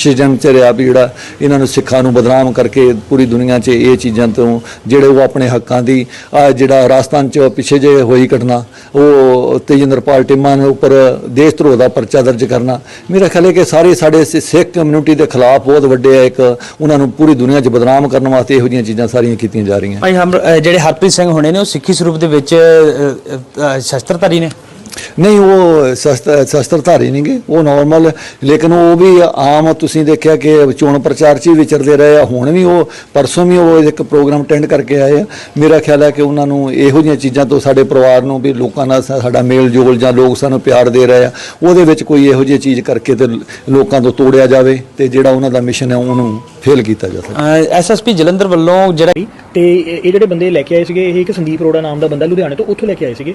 ਸਿਜਨ ਆ ਵੀ ਜਿਹੜਾ ਇਹਨਾਂ ਨੂੰ ਸਿੱਖਾਂ ਨੂੰ ਬਦਨਾਮ ਕਰਕੇ ਪੂਰੀ ਦੁਨੀਆ 'ਚ ਇਹ ਚੀਜ਼ਾਂ ਤੋਂ ਜਿਹੜੇ ਉਹ ਆਪਣੇ ਹੱਕਾਂ ਦੀ ਜਿਹੜਾ ਰਾਜਸਥਾਨ 'ਚ ਪਿੱਛੇ ਜੇ ਹੋਈ ਘਟਨਾ, ਉਹ ਤੇਜਿੰਦਰਪਾਲ ਟਿੰਮਾ ਦੇ ਉੱਪਰ ਦੇਸ਼ ਧਰੋਹ ਦਾ ਪਰਚਾ ਦਰਜ ਕਰਨਾ। ਮੇਰਾ ਖਿਆਲ ਹੈ ਕਿ ਸਾਰੇ ਸਾਡੇ ਸਿੱਖ ਕਮਿਊਨਿਟੀ ਦੇ ਖਿਲਾਫ ਬਹੁਤ ਵੱਡੇ ਆ ਇੱਕ ਉਹਨਾਂ ਨੂੰ ਪੂਰੀ ਦੁਨੀਆ 'ਚ ਬਦਨਾਮ ਕਰਨ ਵਾਸਤੇ ਇਹੋ ਜਿਹੀਆਂ ਚੀਜ਼ਾਂ ਸਾਰੀਆਂ ਕੀਤੀਆਂ ਜਾ ਰਹੀਆਂ। ਭਾਈ ਹਮ ਜਿਹੜੇ ਹਰਪ੍ਰੀਤ ਸਿੰਘ ਹੋਣੇ ਨੇ, ਉਹ ਸਿੱਖੀ ਸਰੂਪ ਦੇ ਵਿੱਚ ਸ਼ਸਤਰਧਾਰੀ ਨੇ। ਨਹੀਂ ਉਹ ਸ਼ਸਤਰ ਸ਼ਸਤਰਧਾਰੀ ਨਹੀਂਗੇ ਉਹ ਨਾਰਮਲ ਲੇਕਿਨ ਉਹ ਵੀ ਆਮ ਤੁਸੀਂ ਦੇਖਿਆ ਕਿ ਚੋਣ ਪ੍ਰਚਾਰ 'ਚ ਹੀ ਵਿਚਰਦੇ ਰਹੇ ਆ ਹੁਣ ਵੀ ਉਹ ਪਰਸੋਂ ਵੀ ਉਹ ਇੱਕ ਪ੍ਰੋਗਰਾਮ ਅਟੈਂਡ ਕਰਕੇ ਆਏ ਆ। ਮੇਰਾ ਖਿਆਲ ਹੈ ਕਿ ਉਹਨਾਂ ਨੂੰ ਇਹੋ ਜਿਹੀਆਂ ਚੀਜ਼ਾਂ ਤੋਂ ਸਾਡੇ ਪਰਿਵਾਰ ਨੂੰ ਵੀ ਲੋਕਾਂ ਨਾਲ ਸਾਡਾ ਮੇਲ ਜੋਲ ਜਾਂ ਲੋਕ ਸਾਨੂੰ ਪਿਆਰ ਦੇ ਰਹੇ ਆ ਉਹਦੇ ਵਿੱਚ ਕੋਈ ਇਹੋ ਜਿਹੀ ਚੀਜ਼ ਕਰਕੇ ਤੇ ਲੋਕਾਂ ਤੋਂ ਤੋੜਿਆ ਜਾਵੇ ਤੇ ਜਿਹੜਾ ਉਹਨਾਂ ਦਾ ਮਿਸ਼ਨ ਹੈ ਉਹਨੂੰ ਫੇਲ ਕੀਤਾ ਜਾ ਸਕੇ। ਐਸਐਸਪੀ ਜਲੰਧਰ ਵੱਲੋਂ ਜਿਹੜਾ ਤੇ ਇਹ ਇਹ ਜਿਹੜੇ ਬੰਦੇ ਲੈ ਕੇ ਆਏ ਸੀਗੇ ਇਹ ਇੱਕ ਸੰਦੀਪ ਅਰੋੜਾ ਨਾਮ ਦਾ ਬੰਦਾ ਲੁਧਿਆਣੇ ਤੋਂ ਉੱਥੋਂ ਲੈ ਕੇ ਆਏ ਸੀਗੇ।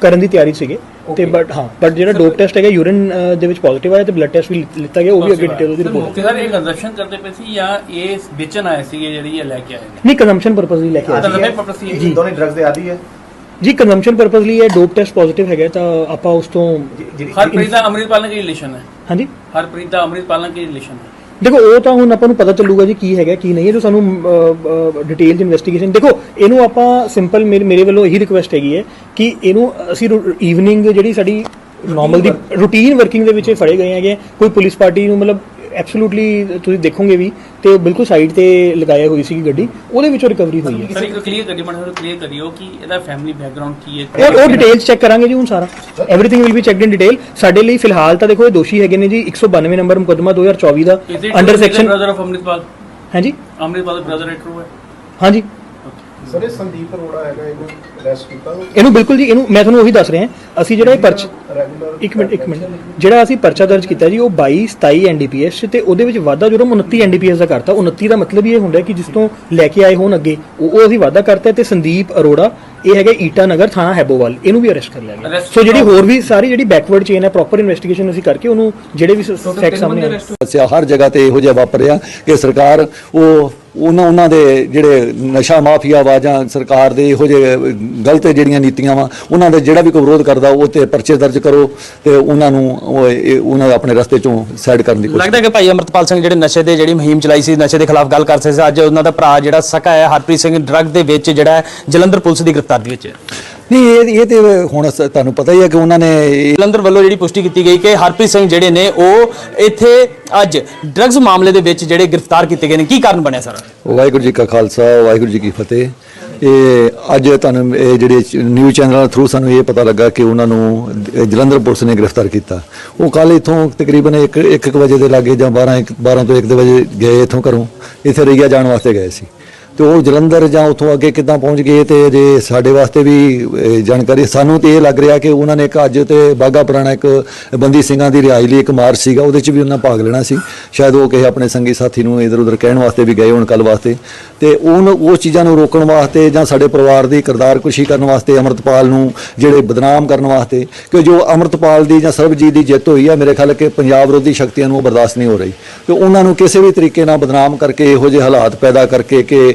ਕਰਨ ਦੀ ਤਿਆਰੀ ਸੀਗੇ। ਤੇ. ਬਟ ਹਾਂ ਬਟ ਜਿਹੜਾ ਡੋਪ ਟੈਸਟ ਹੈਗਾ ਯੂਰਿਨ ਦੇ ਵਿੱਚ ਪੋਜ਼ਿਟਿਵ ਆਇਆ ਤੇ ਬਲੱਡ ਟੈਸਟ ਵੀ ਲਿੱਤਾ ਗਿਆ ਉਹ ਵੀ ਅੱਗੇ ਡਿਟੇਲ ਉਹਦੀ ਰਿਪੋਰਟ ਮੌਕੇ ਸਰ ਇਹ ਕੰਜ਼ੰਪਸ਼ਨ ਕਰਦੇ ਪਏ ਸੀ ਜਾਂ ਇਹ ਵੇਚਣ ਆਏ ਸੀਗੇ ਜਿਹੜੀ ਇਹ ਲੈ ਕੇ ਆਏ ਨੇ? ਨਹੀਂ ਕੰਜ਼ੰਪਸ਼ਨ ਪਰਪਸ ਲਈ ਲੈ ਕੇ ਆਏ ਤਾਂ ਸੀ। ਦੋਨੇ ਡਰੱਗਸ ਦੇ ਆਦੀ ਹੈ। ਜੀ ਕੰਜ਼ੰਪਸ਼ਨ ਪਰਪਸ ਲਈ ਇਹ ਡੋਪ ਟੈਸਟ ਪੋਜ਼ਿਟਿਵ ਹੈਗਾ ਤਾਂ ਆਪਾਂ ਉਸ ਤੋਂ ਹਰਪ੍ਰੀਤ ਦਾ ਅੰਮ੍ਰਿਤਪਾਲ ਨਾਲ ਕੀ ਰਿਲੇਸ਼ਨ ਹੈ? ਹਾਂਜੀ? ਹਰਪ੍ਰੀਤ ਦਾ ਅੰਮ੍ਰਿਤਪਾਲ ਨਾਲ ਕੀ ਰਿਲੇਸ਼ਨ ਹੈ? ਦੇਖੋ ਉਹ ਤਾਂ ਹੁਣ ਆਪਾਂ ਨੂੰ ਪਤਾ ਚੱਲੂਗਾ ਜੀ ਕੀ ਹੈਗਾ ਕੀ ਨਹੀਂ ਹੈ ਜੋ ਸਾਨੂੰ ਡਿਟੇਲਡ ਇਨਵੈਸਟੀਗੇਸ਼ਨ ਦੇਖੋ ਇਹਨੂੰ ਆਪਾਂ ਸਿੰਪਲ ਮੇਰੇ ਵੱਲੋਂ ਇਹੀ ਰਿਕੁਐਸਟ ਹੈਗੀ ਹੈ ਕਿ ਇਹਨੂੰ ਅਸੀਂ ਈਵਨਿੰਗ ਜਿਹੜੀ ਸਾਡੀ ਨਾਰਮਲ ਦੀ ਰੂਟੀਨ ਵਰਕਿੰਗ ਦੇ ਵਿੱਚ ਫੜੇ ਗਏ ਹੈਗੇ ਕੋਈ ਪੁਲਿਸ ਪਾਰਟੀ ਨੂੰ ਮਤਲਬ ਐਬਸੋਲੂਟਲੀ ਤੁਸੀਂ ਦੇਖੋਗੇ ਵੀ ਤੇ ਬਿਲਕੁਲ ਸਾਈਡ ਤੇ ਲਗਾਇਆ ਹੋਈ ਸੀ ਗੱਡੀ ਉਹਦੇ ਵਿੱਚੋਂ ਰਿਕਵਰੀ ਹੋਈ ਹੈ। ਸਰ ਇੱਕ ਕਲੀਅਰ ਕਰੀ ਮਨ ਕਲੀਅਰ ਕਰਿਓ ਕਿ ਇਹਦਾ ਫੈਮਿਲੀ ਬੈਕਗ੍ਰਾਉਂਡ ਕੀ ਹੈ ਉਹ ਡਿਟੇਲਸ ਚੈੱਕ ਕਰਾਂਗੇ ਜੀ ਹੁਣ ਸਾਰਾ। Everything will be checked in detail ਸਾਡੇ ਲਈ ਫਿਲਹਾਲ ਤਾਂ ਦੇਖੋ ਇਹ ਦੋਸ਼ੀ ਹੈਗੇ ਨੇ ਜੀ 192 ਨੰਬਰ ਮੁਕੱਦਮਾ 2024 ਦਾ under section brother of Amritpal ਹਾਂਜੀ। ਅੰਮ੍ਰਿਤਪਾਲ ਬ੍ਰਦਰ ਹੈ ਟਰੂ ਹੈ? ਹਾਂਜੀ। ਸਰ ਇਹ ਸੰਦੀਪ ਅਰੋੜਾ ਹੈਗਾ ਇਹਨੂੰ ਅਰੈਸਟ ਕੀਤਾ। ਇਹਨੂੰ ਬਿਲਕੁਲ ਜੀ ਇਹਨੂੰ ਮੈਂ ਤੁਹਾਨੂੰ ਉਹੀ ਦੱਸ ਰਿਹਾ ਅਸੀਂ ਜਿਹੜਾ ਇਹ ਪਰਚ ਰੈਗੂਲਰ ਇੱਕ ਮਿੰਟ ਇੱਕ ਮਿੰਟ। ਜਿਹੜਾ ਅਸੀਂ ਪਰਚਾ ਦਰਜ ਕੀਤਾ ਜੀ ਉਹ 22 27 ਐਨਡੀਪੀਐਸ ਤੇ ਉਹਦੇ ਵਿੱਚ ਵਾਧਾ ਜੁਰਮ 29 ਐਨਡੀਪੀਐਸ ਦਾ ਕਰਤਾ। 29 ਦਾ ਮਤਲਬ ਇਹ ਹੁੰਦਾ ਕਿ ਜਿਸ ਤੋਂ ਲੈ ਕੇ ਆਏ ਹੋਣ ਅੱਗੇ ਉਹ ਉਹ ਅਸੀਂ ਵਾਧਾ ਕਰਤਾ ਤੇ ਸੰਦੀਪ ਅਰੋੜਾ ਇਹ ਹੈਗਾ ਈਟਾ ਨਗਰ ਥਾਣਾ ਹੈਬੋਵਾਲ ਇਹਨੂੰ ਵੀ ਅਰੈਸਟ ਕਰ ਲਿਆ ਗਿਆ। ਸੋ ਜਿਹੜੀ ਹੋਰ ਵੀ ਸਾਰੀ ਜਿਹੜੀ ਬੈਕਵਰਡ ਚੇਨ ਹੈ ਪ੍ਰੋਪਰ ਇਨਵੈਸਟੀਗੇਸ਼ਨ ਅਸੀਂ ਕਰਕੇ ਉਹਨੂੰ ਜਿਹੜੇ ਵੀ ਫੈਕਟ ਸਾਹਮਣੇ ਆਏ। ਹਰ ਜਗ੍ਹਾ ਤੇ ਇਹੋ ਜਿਹਾ ਵਾਪਰਿਆ ਕਿ ਸਰਕਾਰ ਉਹ ਉਹਨਾਂ ਉਹਨਾਂ ਦੇ ਜਿਹੜੇ ਨਸ਼ਾ ਮਾਫੀਆ ਵਾ ਜਾਂ ਸਰਕਾਰ ਦੇ ਇਹੋ ਜਿਹੇ ਗਲਤ ਜਿਹੜੀਆਂ ਨੀਤੀਆਂ ਵਾ ਉਹਨਾਂ ਦੇ ਜਿਹੜਾ ਵੀ ਕੋਈ ਵਿਰੋਧ ਕਰਦਾ ਉਹ ਤੇ ਪਰਚੇ ਦਰਜ ਕਰੋ ਤੇ ਉਹਨਾਂ ਨੂੰ ਉਹ ਇਹ- ਉਹਨਾਂ ਆਪਣੇ ਰਸਤੇ ਚੋਂ ਸਾਈਡ ਕਰਨ ਦੀ ਕੋਸ਼ਿਸ਼ ਲੱਗਦਾ ਕਿ ਭਾਈ ਅਮਰਤਪਾਲ ਸਿੰਘ ਜਿਹੜੇ ਨਸ਼ੇ ਦੇ ਜਿਹੜੀ ਮੁਹਿੰਮ ਚਲਾਈ ਸੀ ਨਸ਼ੇ ਦੇ ਖਿਲਾਫ ਗੱਲ ਕਰ ਰਹੇ ਸੀ ਅੱਜ ਉਹਨਾਂ ਦਾ ਭਰਾ ਜਿਹੜਾ ਸਕਾ ਹੈ ਹਰਪ੍ਰੀਤ ਸਿੰਘ ਡਰੱਗ ਦੇ ਵਿੱਚ ਜਿਹੜਾ ਹੈ, ਜਲੰਧਰ ਪੁਲਿਸ ਦੀ ਗ੍ਰਿਫਤਾਰੀ ਵਿੱਚ ਨਹੀਂ ਇਹ ਇਹ ਤੇ ਹੁਣ ਸ- ਤੁਹਾਨੂੰ ਪਤਾ ਹੀ ਹੈ ਕਿ ਉਹਨਾਂ ਨੇ ਇਹ- ਜਲੰਧਰ ਵੱਲੋਂ ਜਿਹੜੀ ਪੁਸ਼ਟੀ ਕੀਤੀ ਗਈ ਕਿ ਹਰਪ੍ਰੀਤ ਸਿੰਘ ਜਿਹੜੇ ਨੇ ਉਹ ਇੱਥੇ ਅੱਜ ਡਰੱਗਸ ਮਾਮਲੇ ਦੇ ਵਿੱਚ ਜਿਹੜੇ ਗ੍ਰਿਫਤਾਰ ਕੀਤੇ ਗਏ ਨੇ। ਕੀ ਕਾਰਨ ਬਣਿਆ ਸਰ? ਵਾਹਿਗੁਰੂ ਜੀ ਕਾ ਖਾਲਸਾ ਵਾਹਿਗੁਰੂ ਜੀ ਕੀ ਫਤਿਹ। ਇਹ ਅੱਜ ਤੁਹਾਨੂੰ ਇਹ ਜਿਹੜੇ ਨਿਊਜ਼ ਚੈਨਲ ਥਰੂ ਸਾਨੂੰ ਇਹ ਪਤਾ ਲੱਗਾ ਕਿ ਉਹਨਾਂ ਨੂੰ ਜਲੰਧਰ ਪੁਲਿਸ ਨੇ ਗ੍ਰਿਫਤਾਰ ਕੀਤਾ। ਉਹ ਕੱਲ ਇਥੋਂ ਤਕਰੀਬਨ 1 1 ਵਜੇ ਦੇ ਲਾਗੇ ਜਾਂ 12 ਇੱਕ- 12 ਤੋਂ 1 ਦੇ ਵਜੇ ਗਏ ਇਥੋਂ ਘਰੋਂ। ਇੱਥੇ ਰਈਆ ਜਾਣ ਵਾਸਤੇ ਗਏ ਸੀ। ਤੇ ਉਹ ਜਲੰਧਰ ਜਾਂ ਉਥੋਂ ਅੱਗੇ ਕਿੱਦਾਂ ਪਹੁੰਚ ਗਏ ਤੇ ਜੇ ਸਾਡੇ ਵਾਸਤੇ ਵੀ ਜਾਣਕਾਰੀ, ਸਾਨੂੰ ਤੇ ਇਹ ਲੱਗ ਰਿਹਾ ਕਿ ਉਹਨਾਂ ਨੇ ਇੱਕ ਅੱਜ ਤੇ ਬਾਗਾ ਪੁਰਾਣਾ ਇੱਕ ਬੰਦੀ ਸਿੰਘਾਂ ਦੀ ਰਿਹਾਈ ਲਈ ਇੱਕ ਮਾਰਚ ਸੀਗਾ, ਉਹਦੇ 'ਚ ਵੀ ਉਹਨਾਂ ਭਾਗ ਲੈਣਾ ਸੀ। ਸ਼ਾਇਦ ਉਹ ਕਿਸੇ ਆਪਣੇ ਸੰਗੀ ਸਾਥੀ ਨੂੰ ਇਧਰ ਉਧਰ ਕਹਿਣ ਵਾਸਤੇ ਵੀ ਗਏ ਹੋਣ ਕੱਲ ਵਾਸਤੇ। ਤੇ ਉਹਨ ਉਹ ਚੀਜ਼ਾਂ ਨੂੰ ਰੋਕਣ ਵਾਸਤੇ ਜਾਂ ਸਾਡੇ ਪਰਿਵਾਰ ਦੀ ਕਿਰਦਾਰ ਕੁਸ਼ੀ ਕਰਨ ਵਾਸਤੇ ਅਮਰਤਪਾਲ ਨੂੰ ਜਿਹੜੇ ਬਦਨਾਮ ਕਰਨ ਵਾਸਤੇ, ਕਿ ਜੋ ਅਮਰਤਪਾਲ ਦੀ ਜਾਂ ਸਰਬਜੀਤ ਦੀ ਜਿੱਤ ਹੋਈ ਆ, ਮੇਰੇ ਖਿਆਲ ਕਿ ਪੰਜਾਬ ਵਿਰੋਧੀ ਸ਼ਕਤੀਆਂ ਨੂੰ ਉਹ ਬਰਦਾਸ਼ਤ ਨਹੀਂ ਹੋ ਰਹੀ। ਤੇ ਉਹਨਾਂ ਨੂੰ ਕਿਸੇ ਵੀ ਤਰੀਕੇ ਨਾਲ ਬਦਨਾਮ ਕਰਕੇ, ਇਹੋ ਜਿਹੇ ਹਾਲਾਤ ਪੈਦਾ ਕਰਕੇ ਕਿ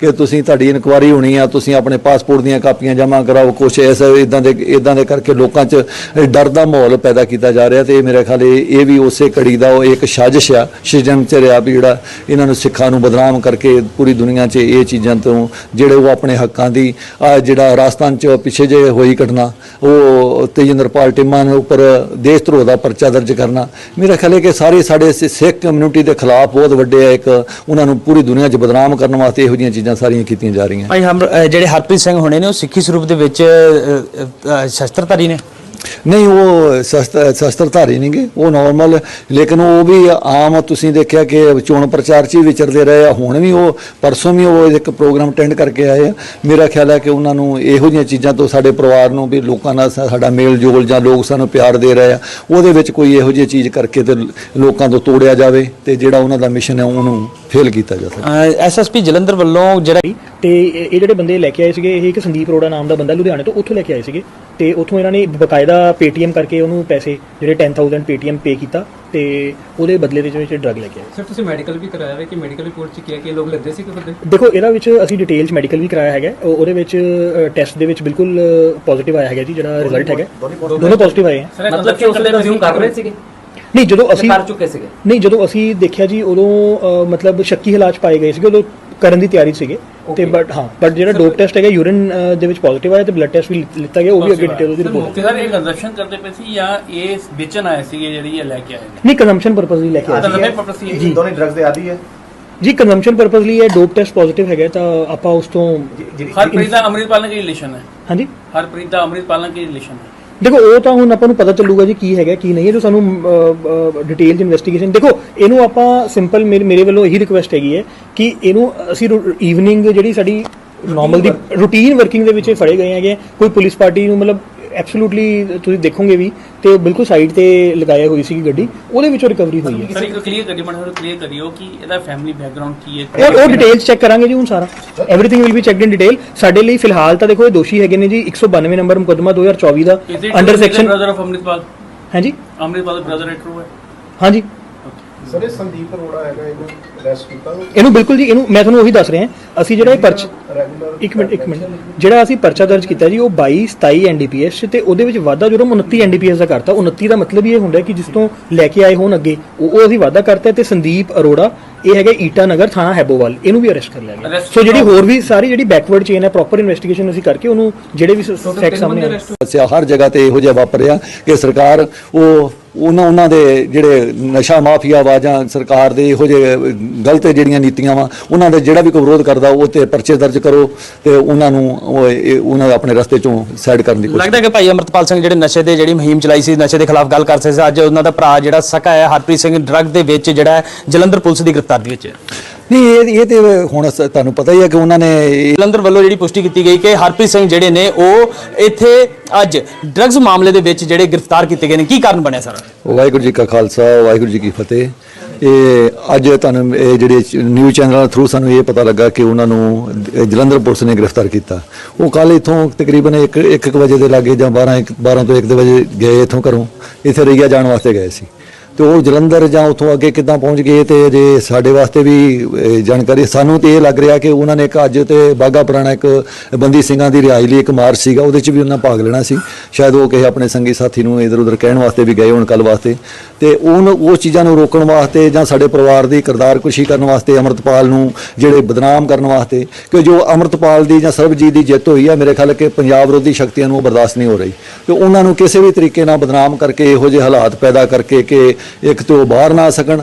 ਕਿ ਤੁਸੀਂ ਤੁਹਾਡੀ ਇਨਕੁਆਰੀ ਹੋਣੀ ਆ, ਤੁਸੀਂ ਆਪਣੇ ਪਾਸਪੋਰਟ ਦੀਆਂ ਕਾਪੀਆਂ ਜਮ੍ਹਾਂ ਕਰਾਓ, ਕੁਛ ਇਸ ਇਦਾਂ ਦੇ ਇਦਾਂ ਦੇ ਕਰਕੇ ਲੋਕਾਂ 'ਚ ਡਰ ਦਾ ਮਾਹੌਲ ਪੈਦਾ ਕੀਤਾ ਜਾ ਰਿਹਾ ਤੇ ਮੇਰੇ ਖਿਆਲ ਇਹ ਵੀ ਉਸੇ ਕੜੀ ਦਾ ਉਹ ਇੱਕ ਸਾਜ਼ਿਸ਼ ਆ ਸ਼ਿਜੰਤਰ ਆ ਵੀ ਜਿਹੜਾ ਇਹਨਾਂ ਨੂੰ ਸਿੱਖਾਂ ਨੂੰ ਬਦਨਾਮ ਕਰਕੇ ਪੂਰੀ ਦੁਨੀਆ 'ਚ ਇਹ ਚੀਜ਼ਾਂ ਤੋਂ ਜਿਹੜੇ ਉਹ ਆਪਣੇ ਹੱਕਾਂ ਦੀ ਜਿਹੜਾ ਰਾਜਸਥਾਨ 'ਚ ਪਿੱਛੇ ਜੇ ਹੋਈ ਘਟਨਾ, ਉਹ ਤੇਜਿੰਦਰਪਾਲ ਟਿੰਮਾ ਨੇ ਉੱਪਰ ਦੇਸ਼ ਧਰੋਹ ਦਾ ਪਰਚਾ ਦਰਜ ਕਰਨਾ। ਮੇਰਾ ਖਿਆਲ ਹੈ ਕਿ ਸਾਰੇ ਸਾਡੇ ਸਿ- ਸਿੱਖ ਕਮਿਊਨਿਟੀ ਦੇ ਖਿਲਾਫ ਬਹੁਤ ਵੱਡੇ ਆ ਇੱਕ ਉਹਨਾਂ ਨੂੰ ਪੂਰੀ ਦੁਨੀਆ 'ਚ ਬਦਨਾਮ ਕਰਨ ਵਾਸਤੇ ਇਹੋ ਜਿਹੀਆਂ ਚੀਜ਼ਾਂ ਸਾਰੀਆਂ ਕੀਤੀਆਂ ਜਾ ਰਹੀਆਂ। ਭਾਈ ਹਮ ਜਿਹੜੇ ਹਰਪ੍ਰੀਤ ਸਿੰਘ ਹੋਣੇ ਨੇ ਉਹ ਸਿੱਖੀ ਸਰੂਪ ਦੇ ਵਿੱਚ ਸ਼ਸਤਰਧਾਰੀ ਨੇ? ਨਹੀਂ ਉਹ ਸ਼ਸਤਰ ਸ਼ਸਤਰਧਾਰੀ ਨਹੀਂਗੇ ਉਹ ਨਾਰਮਲ ਲੇਕਿਨ ਉਹ ਵੀ ਆਮ ਤੁਸੀਂ ਦੇਖਿਆ ਕਿ ਚੋਣ ਪ੍ਰਚਾਰ 'ਚ ਹੀ ਵਿਚਰਦੇ ਰਹੇ ਆ। ਹੁਣ ਵੀ ਉਹ ਪਰਸੋਂ ਵੀ ਉਹ ਇੱਕ ਪ੍ਰੋਗਰਾਮ ਅਟੈਂਡ ਕਰਕੇ ਆਏ ਆ। ਮੇਰਾ ਖਿਆਲ ਹੈ ਕਿ ਉਹਨਾਂ ਨੂੰ ਇਹੋ ਜਿਹੀਆਂ ਚੀਜ਼ਾਂ ਤੋਂ ਸਾਡੇ ਪਰਿਵਾਰ ਨੂੰ ਵੀ ਲੋਕਾਂ ਨਾਲ ਸਾਡਾ ਮੇਲ ਜੋਲ ਜਾਂ ਲੋਕ ਸਾਨੂੰ ਪਿਆਰ ਦੇ ਰਹੇ ਆ ਉਹਦੇ ਵਿੱਚ ਕੋਈ ਇਹੋ ਜਿਹੀ ਚੀਜ਼ ਕਰਕੇ ਤੇ ਲੋਕਾਂ ਤੋਂ ਤੋੜਿਆ ਜਾਵੇ ਤੇ ਜਿਹੜਾ ਉਹਨਾਂ ਦਾ ਮਿਸ਼ਨ ਹੈ ਉਹਨੂੰ ਫੇਲ ਕੀਤਾ ਜਾ ਸਕੇ ਐਸਐਸਪੀ ਜਲੰਧਰ ਵੱਲੋਂ ਜਿਹੜਾ ਤੇ ਇਹ ਇਹ ਜਿਹੜੇ ਬੰਦੇ ਲੈ ਕੇ ਆਏ ਸੀਗੇ ਇਹ ਇੱਕ ਸੰਦੀਪ ਅਰੋੜਾ ਨਾਮ ਦਾ ਬੰਦਾ ਲੁਧਿਆਣੇ ਤੋਂ ਉੱਥੋਂ ਲੈ ਕੇ ਆਏ ਸੀਗੇ। ਤੇ ਉੱਥੋਂ ਇਹਨਾਂ ਨੇ ਬਕਾਇਦਾ ਪੇਟੀਐਮ ਕਰਕੇ ਉਹਨੂੰ ਪੈਸੇ ਜਿਹੜੇ 10000 ਪੇਟੀਐਮ ਪੇ ਕੀਤਾ ਤੇ ਉਹਦੇ ਬਦਲੇ ਦੇ ਵਿੱਚ ਡਰਗ ਲੈ ਕੇ ਆਏ। ਸਰ ਤੁਸੀਂ ਮੈਡੀਕਲ ਵੀ ਕਰਾਇਆ ਹੈ ਕਿ ਮੈਡੀਕਲ ਰਿਪੋਰਟ ਚ ਕਿਹਾ ਕਿ ਇਹ ਲੋਕ ਲੈਂਦੇ ਸੀ ਕਿ ਬੰਦੇ? ਦੇਖੋ ਇਹਦਾ ਵਿੱਚ ਅਸੀਂ ਡਿਟੇਲਸ ਮੈਡੀਕਲ ਵੀ ਕਰਾਇਆ ਹੈਗਾ। ਉਹ- ਉਹਦੇ ਵਿੱਚ ਟੈਸਟ ਦੇ ਵਿੱਚ ਬਿਲਕੁਲ ਪੋਜ਼ਿਟਿਵ ਆਇਆ ਹੈਗਾ ਜੀ ਜਿਹੜਾ ਰਿਜ਼ਲਟ ਹੈਗਾ। ਦੋਨੋਂ ਪੋਜ਼ਿਟਿਵ ਆਏ ਹੈ ਮਤਲਬ ਕਿ ਉਸ ਵੇਲੇ ਕੰਜ਼ਿਊਮ ਕਰ ਰਹੇ ਸੀਗੇ? ਨਹੀਂ ਜਦੋਂ ਅਸੀਂ ਕਰ ਚੁੱਕੇ ਸੀਗੇ। ਨਹੀਂ ਜਦੋਂ ਅਸੀਂ ਦੇਖਿਆ ਜੀ ਉਦੋਂ ਅ, ਮਤਲਬ ਸ਼ੱਕੀ ਹਾਲਾਤ 'ਚ ਪਾਏ ਗਏ ਸੀਗੇ ਉਦੋਂ ਕਰਨ ਦੀ ਤਿਆਰੀ ਸੀਗੇ। ਤੇ ਬਟ ਹਾਂ ਬਟ ਜਿਹੜਾ ਡੋਪ ਟੈਸਟ ਹੈਗਾ ਯੂਰਿਨ ਦੇ ਵਿੱਚ ਪੋਜ਼ਿਟਿਵ ਆਇਆ ਤੇ ਬਲੱਡ ਟੈਸਟ ਵੀ ਲਿੱਤਾ ਗਿਆ ਉਹ ਵੀ ਅੱਗੇ ਡਿਟੇਲ ਉਹਦੀ ਰਿਪੋਰਟ ਤੇ ਸਰ ਇਹ ਕੰਜ਼ੰਪਸ਼ਨ ਕਰਦੇ ਪਏ ਸੀ ਜਾਂ ਇਹ ਵੇਚਣ ਆਏ ਸੀਗੇ ਜਿਹੜੀ ਇਹ ਲੈ ਕੇ ਆਏ ਨੇ? ਨਹੀਂ ਕੰਜ਼ੰਪਸ਼ਨ ਪਰਪਸ ਲਈ ਲੈ ਕੇ ਆਏ ਤਾਂ ਸੀ ਨਵੇਂ ਪਰਪਸ ਸੀ ਜੀ। ਦੋਨੇ ਡਰੱਗਸ ਦੇ ਆਦੀ ਹੈ। ਜੀ ਕੰਜ਼ੰਪਸ਼ਨ ਪਰਪਸ ਲਈ ਇਹ ਡੋਪ ਟੈਸਟ ਪੋਜ਼ਿਟਿਵ ਹੈਗਾ ਤਾਂ ਆਪਾਂ ਉਸ ਤੋਂ ਹਰਪ੍ਰੀਤ ਦਾ ਅੰਮ੍ਰਿਤਪਾਲ ਨਾਲ ਕੀ ਰਿਲੇਸ਼ਨ ਹੈ? ਹਾਂਜੀ? ਹਰਪ੍ਰੀਤ ਦਾ ਅੰਮ੍ਰਿਤਪਾਲ ਨਾਲ ਕੀ ਰਿਲੇਸ਼ਨ ਹੈ? ਦੇਖੋ ਉਹ ਤਾਂ ਹੁਣ ਆਪਾਂ ਨੂੰ ਪਤਾ ਚੱਲੂਗਾ ਜੀ ਕੀ ਹੈਗਾ ਕੀ ਨਹੀਂ ਹੈ ਜੋ ਸਾਨੂੰ ਡਿਟੇਲਡ ਇਨਵੈਸਟੀਗੇਸ਼ਨ ਦੇਖੋ ਇਹਨੂੰ ਆਪਾਂ ਸਿੰਪਲ ਮੇਰੇ ਵੱਲੋਂ ਇਹੀ ਰਿਕੁਐਸਟ ਹੈਗੀ ਹੈ ਕਿ ਇਹਨੂੰ ਅਸੀਂ ਈਵਨਿੰਗ ਜਿਹੜੀ ਸਾਡੀ ਨਾਰਮਲ ਦੀ ਰੂਟੀਨ ਵਰਕਿੰਗ ਦੇ ਵਿੱਚ ਫੜੇ ਗਏ ਹੈਗੇ ਕੋਈ ਪੁਲਿਸ ਪਾਰਟੀ ਨੂੰ ਮਤਲਬ ਐਬਸੋਲੂਟਲੀ ਤੁਸੀਂ ਦੇਖੋਗੇ ਵੀ ਤੇ ਬਿਲਕੁਲ ਸਾਈਡ ਤੇ ਲਗਾਇਆ ਹੋਈ ਸੀ ਗੱਡੀ ਉਹਦੇ ਵਿੱਚੋਂ ਰਿਕਵਰੀ ਹੋਈ ਹੈ। ਸਰ ਇੱਕ ਕਲੀਅਰ ਕਰੀ ਮਨ ਕਲੀਅਰ ਕਰਿਓ ਕਿ ਇਹਦਾ ਫੈਮਿਲੀ ਬੈਕਗ੍ਰਾਉਂਡ ਕੀ ਹੈ? ਉਹ ਉਹ ਡਿਟੇਲਸ ਚੈੱਕ ਕਰਾਂਗੇ ਜੀ ਹੁਣ ਸਾਰਾ। Everything will be checked in detail ਸਾਡੇ ਲਈ ਫਿਲਹਾਲ ਤਾਂ ਦੇਖੋ ਇਹ ਦੋਸ਼ੀ ਹੈਗੇ ਨੇ ਜੀ 192 ਨੰਬਰ ਮੁਕੱਦਮਾ 2024 ਦਾ under section brother of Amritpal ਹਾਂਜੀ। ਅੰਮ੍ਰਿਤਪਾਲ ਬ੍ਰਦਰ ਹੈ ਟਰੂ ਹੈ? ਹਾਂਜੀ। ਸਰ ਇਹ ਸੰਦੀਪ ਅਰੋੜਾ ਹੈਗਾ ਇਹਨੂੰ ਅਰੈਸਟ ਕੀਤਾ ਇਹਨੂੰ ਬਿਲਕੁਲ ਜੀ ਇਹਨੂੰ ਮੈਂ ਤੁਹਾਨੂੰ ਉਹੀ ਦੱਸ ਰਿਹਾ ਅਸੀਂ ਜਿਹੜਾ ਇਹ ਪਰਚ ਰੈਗੂਲਰ ਇੱਕ ਮਿੰਟ ਇੱਕ ਮਿੰਟ। ਜਿਹੜਾ ਅਸੀਂ ਪਰਚਾ ਦਰਜ ਕੀਤਾ ਜੀ ਉਹ 22 27 ਐਨਡੀਪੀਐਸ ਤੇ ਉਹਦੇ ਵਿੱਚ ਵਾਧਾ ਜਦੋਂ 29 ਐਨਡੀਪੀਐਸ ਦਾ ਕਰਤਾ। 29 ਦਾ ਮਤਲਬ ਇਹ ਹੁੰਦਾ ਕਿ ਜਿਸ ਤੋਂ ਲੈ ਕੇ ਆਏ ਹੋਣ ਅੱਗੇ ਉਹ ਉਹ ਅਸੀਂ ਵਾਧਾ ਕਰਤਾ ਤੇ ਸੰਦੀਪ ਅਰੋੜਾ ਇਹ ਹੈਗਾ ਈਟਾ ਨਗਰ ਥਾਣਾ ਹੈਬੋਵਾਲ। ਇਹਨੂੰ ਵੀ ਅਰੈਸਟ ਕਰ ਲਿਆ ਗਿਆ। ਸੋ ਜਿਹੜੀ ਹੋਰ ਵੀ ਸਾਰੀ ਜਿਹੜੀ ਬੈਕਵਰਡ ਚੇਨ ਹੈ ਪ੍ਰੋਪਰ ਇਨਵੈਸਟੀਗੇਸ਼ਨ ਅਸੀਂ ਕਰਕੇ ਉਹਨੂੰ ਜਿਹੜੇ ਵੀ ਫੈਕਟ ਸਾਹਮਣੇ ਆਏ। ਹਰ ਜਗ੍ਹਾ ਤੇ ਇਹੋ ਜਿਹਾ ਵਾਪਰਿਆ ਕਿ ਸਰਕਾਰ ਉਹ ਉਹਨਾਂ ਉਹਨਾਂ ਦੇ ਜਿਹੜੇ ਨਸ਼ਾ ਮਾਫੀਆ ਵਾ ਜਾਂ ਸਰਕਾਰ ਦੇ ਇਹੋ ਜਿਹੇ ਗਲਤ ਜਿਹੜੀਆਂ ਨੀਤੀਆਂ ਵਾ, ਉਹਨਾਂ ਦਾ ਜਿਹੜਾ ਵੀ ਕੋਈ ਵਿਰੋਧ ਕਰਦਾ, ਉਹ ਤੇ ਪਰਚੇ ਦਰਜ ਕਰੋ ਤੇ ਉਹਨਾਂ ਨੂੰ ਉਹਨਾਂ ਦੇ ਆਪਣੇ ਰਸਤੇ ਚੋਂ ਸਾਈਡ ਕਰਨ ਦੀ ਕੋਸ਼ਿਸ਼ ਲੱਗਦਾ ਕਿ ਭਾਈ ਅਮਰਤਪਾਲ ਸਿੰਘ ਜਿਹੜੇ ਨਸ਼ੇ ਦੇ, ਜਿਹੜੀ ਮੁਹਿੰਮ ਚਲਾਈ ਸੀ, ਨਸ਼ੇ ਦੇ ਖਿਲਾਫ ਗੱਲ ਕਰ ਰਹੇ ਸੀ, ਅੱਜ ਉਹਨਾਂ ਦਾ ਭਰਾ ਜਿਹੜਾ ਸਕਾ ਹੈ, ਹਰਪ੍ਰੀਤ ਸਿੰਘ ਡਰੱਗ ਦੇ ਵਿੱਚ ਜਿਹੜਾ ਜਲੰਧਰ ਪੁਲਿਸ ਦੀ ਗ੍ਰਿਫਤਾਰੀ ਵਿੱਚ ਨਹੀਂ ਇਹ ਇਹ ਤੇ ਹੁਣ ਸ- ਤੁਹਾਨੂੰ ਪਤਾ ਹੀ ਹੈ ਕਿ ਉਹਨਾਂ ਨੇ ਇਹ- ਜਲੰਧਰ ਵੱਲੋਂ ਜਿਹੜੀ ਪੁਸ਼ਟੀ ਕੀਤੀ ਗਈ ਕਿ ਹਰਪ੍ਰੀਤ ਸਿੰਘ ਜਿਹੜੇ ਨੇ ਉਹ ਇੱਥੇ ਅੱਜ ਡਰੱਗਸ ਮਾਮਲੇ ਦੇ ਵਿੱਚ ਜਿਹੜੇ ਗ੍ਰਿਫਤਾਰ ਕੀਤੇ ਗਏ ਨੇ। ਕੀ ਕਾਰਨ ਬਣਿਆ ਸਰ? ਵਾਹਿਗੁਰੂ ਜੀ ਕਾ ਖਾਲਸਾ ਵਾਹਿਗੁਰੂ ਜੀ ਕੀ ਫਤਿਹ। ਇਹ ਅੱਜ ਤੁਹਾਨੂੰ ਇਹ ਜਿਹੜੇ ਨਿਊਜ਼ ਚੈਨਲਾਂ ਥਰੂ ਸਾਨੂੰ ਇਹ ਪਤਾ ਲੱਗਾ ਕਿ ਉਹਨਾਂ ਨੂੰ ਦ- ਜਲੰਧਰ ਪੁਲਿਸ ਨੇ ਗ੍ਰਿਫਤਾਰ ਕੀਤਾ। ਉਹ ਕੱਲ ਇਥੋਂ ਤਕਰੀਬਨ 1 1 ਵਜੇ ਦੇ ਲਾਗੇ ਜਾਂ 12 ਇੱਕ- 12 ਤੋਂ 1 ਦੇ ਵਜੇ ਗਏ ਇਥੋਂ ਘਰੋਂ। ਇੱਥੇ ਰਈਆ ਜਾਣ ਵਾਸਤੇ ਗਏ ਸੀ। ਤੇ ਉਹ ਜਲੰਧਰ ਜਾਂ ਉਥੋਂ ਅੱਗੇ ਕਿੱਦਾਂ ਪਹੁੰਚ ਗਏ ਤੇ ਜੇ ਸਾਡੇ ਵਾਸਤੇ ਵੀ ਜਾਣਕਾਰੀ, ਸਾਨੂੰ ਤੇ ਇਹ ਲੱਗ ਰਿਹਾ ਕਿ ਉਹਨਾਂ ਨੇ ਇੱਕ ਅੱਜ ਤੇ ਬਾਗਾ ਪੁਰਾਣਾ ਇੱਕ ਬੰਦੀ ਸਿੰਘਾਂ ਦੀ ਰਿਹਾਈ ਲਈ ਇੱਕ ਮਾਰਚ ਸੀਗਾ, ਉਹਦੇ 'ਚ ਵੀ ਉਹਨਾਂ ਭਾਗ ਲੈਣਾ ਸੀ। ਸ਼ਾਇਦ ਉਹ ਕਿਸੇ ਆਪਣੇ ਸੰਗੀ ਸਾਥੀ ਨੂੰ ਇਧਰ ਉਧਰ ਕਹਿਣ ਵਾਸਤੇ ਵੀ ਗਏ ਹੋਣ ਕੱਲ ਵਾਸਤੇ। ਤੇ ਉਹਨ, ਉਹ ਚੀਜ਼ਾਂ ਨੂੰ ਰੋਕਣ ਵਾਸਤੇ ਜਾਂ ਸਾਡੇ ਪਰਿਵਾਰ ਦੀ ਕਿਰਦਾਰ ਕੁਸ਼ੀ ਕਰਨ ਵਾਸਤੇ ਅਮਰਤਪਾਲ ਨੂੰ ਜਿਹੜੇ ਬਦਨਾਮ ਕਰਨ ਵਾਸਤੇ, ਕਿ ਜੋ ਅਮਰਤਪਾਲ ਦੀ ਜਾਂ ਸਰਬਜੀਤ ਦੀ ਜਿੱਤ ਹੋਈ ਹੈ ਮੇਰੇ ਖਿਆਲ ਕਿ ਪੰਜਾਬ ਵਿਰੋਧੀ ਸ਼ਕਤੀਆਂ ਨੂੰ ਉਹ ਬਰਦਾਸ਼ਤ ਨਹੀਂ ਹੋ ਰਹੀ। ਤੇ ਉਹਨਾਂ ਨੂੰ ਕਿਸੇ ਵੀ ਤਰੀਕੇ ਨਾਲ ਬਦਨਾਮ ਕਰਕੇ, ਇਹੋ ਜਿਹੇ ਹਾਲਾਤ ਪੈਦਾ ਕਰਕੇ ਕਿ ਇੱਕ ਤੇ ਉਹ ਬਾਹਰ ਨਾ ਆ ਸਕਣ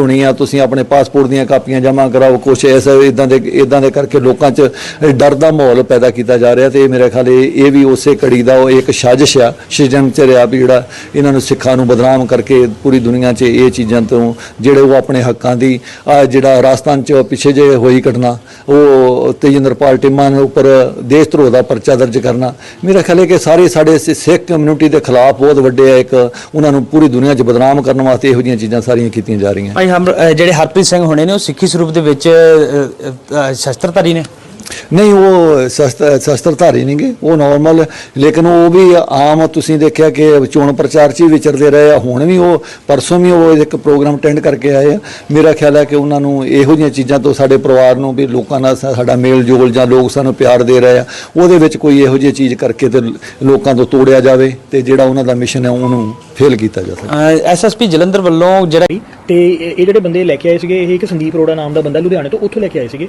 ਹੋਣੀ ਆ, ਤੁਸੀਂ ਆਪਣੇ ਪਾਸਪੋਰਟ ਦੀਆਂ ਕਾਪੀਆਂ ਜਮ੍ਹਾਂ ਕਰਾਓ, ਕੁਛ ਇਸ ਇਦਾਂ ਦੇ ਇਦਾਂ ਦੇ ਕਰਕੇ ਲੋਕਾਂ 'ਚ ਡਰ ਦਾ ਮਾਹੌਲ ਪੈਦਾ ਕੀਤਾ ਜਾ ਰਿਹਾ ਤੇ ਮੇਰੇ ਖਿਆਲ ਇਹ ਵੀ ਉਸੇ ਕੜੀ ਦਾ ਉਹ ਇੱਕ ਸਾਜ਼ਿਸ਼ ਆ ਸ਼ਿਜਨ ਆ ਵੀ ਜਿਹੜਾ ਇਹਨਾਂ ਨੂੰ ਸਿੱਖਾਂ ਨੂੰ ਬਦਨਾਮ ਕਰਕੇ ਪੂਰੀ ਦੁਨੀਆ 'ਚ ਇਹ ਚੀਜ਼ਾਂ ਤੋਂ ਜਿਹੜੇ ਉਹ ਆਪਣੇ ਹੱਕਾਂ ਦੀ, ਆ ਜਿਹੜਾ ਰਾਜਸਥਾਨ 'ਚ ਪਿੱਛੇ ਜੇ ਹੋਈ ਘਟਨਾ, ਉਹ ਤੇਜਿੰਦਰਪਾਲ ਟਿੰਮਾ ਨੇ ਉੱਪਰ ਦੇਸ਼ ਧਰੋਹ ਦਾ ਪਰਚਾ ਦਰਜ ਕਰਨਾ, ਮੇਰਾ ਖਿਆਲ ਹੈ ਕਿ ਸਾਰੇ ਸਾਡੇ ਸਿ- ਸਿੱਖ ਕਮਿਊਨਿਟੀ ਦੇ ਖਿਲਾਫ ਬਹੁਤ ਵੱਡੇ ਆ ਇੱਕ ਉਹਨਾਂ ਨੂੰ ਪੂਰੀ ਦੁਨੀਆ 'ਚ ਬਦਨਾਮ ਕਰਨ ਵਾਸਤੇ ਇਹੋ ਜਿਹੀਆਂ ਚੀਜ਼ਾਂ ਸਾਰੀਆਂ ਕੀਤੀਆਂ ਜਾ ਰਹੀਆਂ। ਹਮ ਅ, ਜਿਹੜੇ ਹਰਪ੍ਰੀਤ ਸਿੰਘ ਹੋਣੇ ਨੇ ਉਹ ਸਿੱਖੀ ਸਰੂਪ ਦੇ ਵਿੱਚ ਅ, ਅ, ਸ਼ਸਤਰਧਾਰੀ ਨੇ। ਨਹੀਂ ਉਹ ਸ਼ਸਤਰ ਸ਼ਸਤਰਧਾਰੀ ਨਹੀਂਗੇ ਉਹ ਨਾਰਮਲ ਲੇਕਿਨ ਉਹ ਵੀ ਆਮ ਤੁਸੀਂ ਦੇਖਿਆ ਕਿ ਚੋਣ ਪ੍ਰਚਾਰ 'ਚ ਹੀ ਵਿਚਰਦੇ ਰਹੇ ਆ। ਹੁਣ ਵੀ ਉਹ ਪਰਸੋਂ ਵੀ ਉਹ ਇੱਕ ਪ੍ਰੋਗਰਾਮ ਅਟੈਂਡ ਕਰਕੇ ਆਏ ਆ। ਮੇਰਾ ਖਿਆਲ ਹੈ ਕਿ ਉਹਨਾਂ ਨੂੰ ਇਹੋ ਜਿਹੀਆਂ ਚੀਜ਼ਾਂ ਤੋਂ ਸਾਡੇ ਪਰਿਵਾਰ ਨੂੰ ਵੀ ਲੋਕਾਂ ਨਾਲ ਸਾਡਾ ਮੇਲ ਜੋਲ ਜਾਂ ਲੋਕ ਸਾਨੂੰ ਪਿਆਰ ਦੇ ਰਹੇ ਆ ਉਹਦੇ ਵਿੱਚ ਕੋਈ ਇਹੋ ਜਿਹੀ ਚੀਜ਼ ਕਰਕੇ ਤੇ ਲੋਕਾਂ ਤੋਂ ਤੋੜਿਆ ਜਾਵੇ ਤੇ ਜਿਹੜਾ ਉਹਨਾਂ ਦਾ ਮਿਸ਼ਨ ਹੈ ਉਹਨੂੰ ਫੇਲ ਕੀਤਾ ਜਾ ਸਕੇ। ਐਸਐਸਪੀ ਜਲੰਧਰ ਵੱਲੋਂ ਜਿਹੜਾ ਤੇ ਇਹ ਇਹ ਜਿਹੜੇ ਬੰਦੇ ਲੈ ਕੇ ਆਏ ਸੀਗੇ ਇਹ ਇੱਕ ਸੰਦੀਪ ਅਰੋੜਾ ਨਾਮ ਦਾ ਬੰਦਾ ਲੁਧਿਆਣੇ ਤੋਂ ਉੱਥੋਂ ਲੈ ਕੇ ਆਏ ਸੀਗੇ।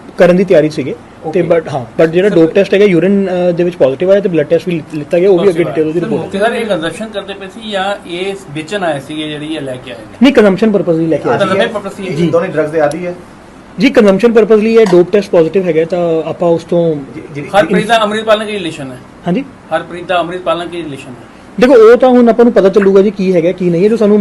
ਕਰਨ ਦੀ ਤਿਆਰੀ ਸੀਗੇ। ਤੇ ਬਟ ਹਾਂ ਬਟ ਜਿਹੜਾ ਡੋਪ ਟੈਸਟ ਹੈਗਾ ਯੂਰਿਨ ਦੇ ਵਿੱਚ ਪੋਜ਼ਿਟਿਵ ਆਇਆ ਤੇ ਬਲੱਡ ਟੈਸਟ ਵੀ ਲਿੱਤਾ ਗਿਆ ਉਹ ਵੀ ਅੱਗੇ ਡਿਟੇਲ ਉਹਦੀ ਰਿਪੋਰਟ ਸਰ ਇਹ ਕੰਜ਼ੰਪਸ਼ਨ ਕਰਦੇ ਪਏ ਸੀ ਜਾਂ ਇਹ ਵੇਚਣ ਆਏ ਸੀਗੇ ਜਿਹੜੀ ਇਹ ਲੈ ਕੇ ਆਏ ਨੇ? ਨਹੀਂ ਕੰਜ਼ੰਪਸ਼ਨ ਪਰਪਸ ਲਈ ਲੈ ਕੇ ਆਏ ਮਤਲਬ ਸੀਗੇ। ਇਹ purpose ਸੀ ਜੀ। ਦੋਨੇ ਡਰੱਗਸ ਦੇ ਆਦੀ ਹੈ। ਜੀ ਕੰਜ਼ੰਪਸ਼ਨ ਪਰਪਸ ਲਈ ਇਹ ਡੋਪ ਟੈਸਟ ਪੋਜ਼ਿਟਿਵ ਹੈਗਾ ਤਾਂ ਆਪਾਂ ਉਸ ਤੋਂ ਹਰਪ੍ਰੀਤ ਦਾ ਅੰਮ੍ਰਿਤਪਾਲ ਨਾਲ ਕੀ ਰਿਲੇਸ਼ਨ ਹੈ? ਹਾਂਜੀ? ਹਰਪ੍ਰੀਤ ਦਾ ਅੰਮ੍ਰਿਤਪਾਲ ਨਾਲ ਕੀ ਰਿਲੇਸ਼ਨ ਹੈ? ਦੇਖੋ ਉਹ ਤਾਂ ਹੁਣ ਆਪਾਂ ਨੂੰ ਪਤਾ ਚੱਲੂਗਾ ਜੀ ਕੀ ਹੈਗਾ ਕੀ ਨਹੀਂ ਹੈ ਜੋ ਸਾਨੂੰ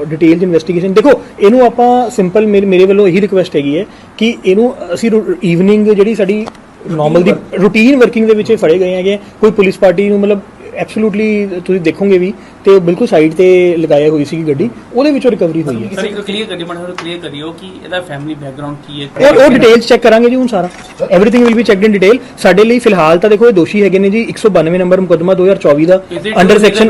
ਡਿਟੇਲਡ ਇਨਵੈਸਟੀਗੇਸ਼ਨ ਦੇਖੋ ਇਹਨੂੰ ਆਪਾਂ ਸਿੰਪਲ ਮੇਰੇ ਵੱਲੋਂ ਇਹੀ ਰਿਕੁਐਸਟ ਹੈਗੀ ਹੈ ਕਿ ਇਹਨੂੰ ਅਸੀਂ ਈਵਨਿੰਗ ਜਿਹੜੀ ਸਾਡੀ ਨਾਰਮਲ ਦੀ ਰੂਟੀਨ ਵਰਕਿੰਗ ਦੇ ਵਿੱਚ ਫੜੇ ਗਏ ਹੈਗੇ ਕੋਈ ਪੁਲਿਸ ਪਾਰਟੀ ਨੂੰ ਮਤਲਬ ਐਬਸੋਲੂਟਲੀ ਤੁਸੀਂ ਦੇਖੋਗੇ ਵੀ ਤੇ ਬਿਲਕੁਲ ਸਾਈਡ ਤੇ ਲਗਾਇਆ ਹੋਈ ਸੀ ਗੱਡੀ ਉਹਦੇ ਵਿੱਚੋਂ ਰਿਕਵਰੀ ਹੋਈ ਹੈ। ਸਰ ਇੱਕ ਕਲੀਅਰ ਕਰੀ ਮਨ ਕਲੀਅਰ ਕਰਿਓ ਕਿ ਇਹਦਾ ਫੈਮਿਲੀ ਬੈਕਗ੍ਰਾਉਂਡ ਕੀ ਹੈ। ਉਹ ਉਹ ਡਿਟੇਲਸ ਚੈੱਕ ਕਰਾਂਗੇ ਜੀ ਹੁਣ ਸਾਰਾ। Everything will be checked in detail ਸਾਡੇ ਲਈ ਫਿਲਹਾਲ ਤਾਂ ਦੇਖੋ ਇਹ ਦੋਸ਼ੀ ਹੈਗੇ ਨੇ ਜੀ 192 ਨੰਬਰ ਮੁਕੱਦਮਾ 2024 ਦਾ ਅੰਡਰ ਸੈਕਸ਼ਨ